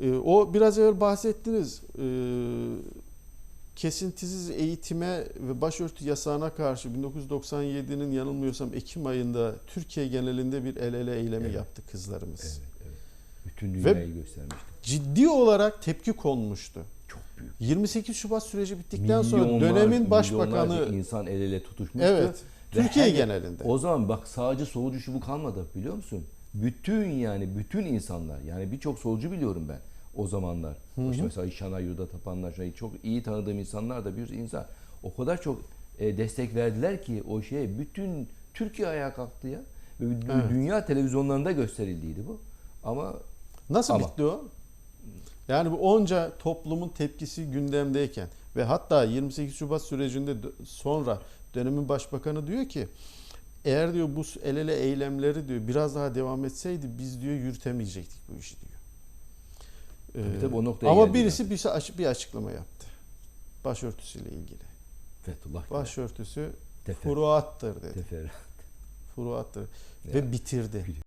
E, o biraz evvel bahsettiniz. E, kesintisiz eğitime ve başörtü yasağına karşı 1997'nin yanılmıyorsam Ekim ayında Türkiye genelinde bir el ele eylemi Evet. yaptı kızlarımız. Evet, evet. Bütün Ve- dünyayı göstermişti. Ciddi olarak tepki konmuştu. Çok büyük. 28 Şubat süreci bittikten sonra Milyonlar- dönemin milyonlarca başbakanı insan el ele tutuşmuştu. evet Ve Türkiye genelinde. O zaman bak sadece solcu şu bu kalmadı biliyor musun? Bütün yani bütün insanlar yani birçok solcu biliyorum ben o zamanlar. İşte mesela Şanay Yurda Tapanlar şöyle çok iyi tanıdığım insanlar da bir insan. O kadar çok e, destek verdiler ki o şeye bütün Türkiye ayağa kalktı ya. Ve Evet. dünya televizyonlarında gösterildiydi bu. Ama Nasıl Ama- bitti o? Yani bu onca toplumun tepkisi gündemdeyken ve hatta 28 Şubat sürecinde sonra dönemin başbakanı diyor ki eğer diyor bu el ele eylemleri diyor biraz daha devam etseydi biz diyor yürütemeyecektik bu işi diyor. Ee, tabii o noktaya ama birisi bir, aç- bir açıklama yaptı. Başörtüsüyle ilgili. Fethullah Başörtüsü Tefer- furuattır dedi. Tefer- Furuattır. Ve bitirdi.